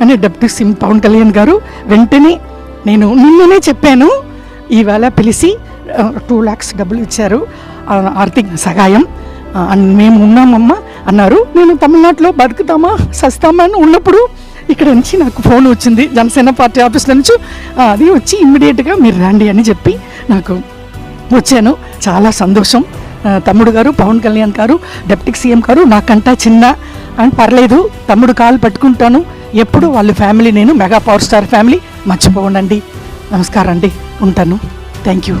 అని deputy CM Pawan Kalyan గారు వెంటనే నేను నిన్ననే చెప్పాను. ఈవేళ పిలిచి టూ ల్యాక్స్ డబ్బులు ఇచ్చారు. ఆర్థిక సహాయం అండ్ మేము ఉన్నామమ్మా అన్నారు. నేను తమిళనాడులో బతుకుతామా సస్తామా అని ఉన్నప్పుడు ఇక్కడ నుంచి నాకు ఫోన్ వచ్చింది. జనసేన పార్టీ ఆఫీస్లో నుంచి అది వచ్చి ఇమ్మీడియట్గా మీరు రండి అని చెప్పి నాకు వచ్చాను. చాలా సంతోషం. తమ్ముడు గారు పవన్ కళ్యాణ్ గారు డెప్యూటీ సీఎం గారు నాకంటా చిన్న అని పర్లేదు తమ్ముడు కాలు పట్టుకుంటాను ఎప్పుడు వాళ్ళ ఫ్యామిలీ నేను మెగా పవర్ స్టార్ ఫ్యామిలీ. మర్చిపోనండి నమస్కారం అండి. ఉంటాను. Thank you.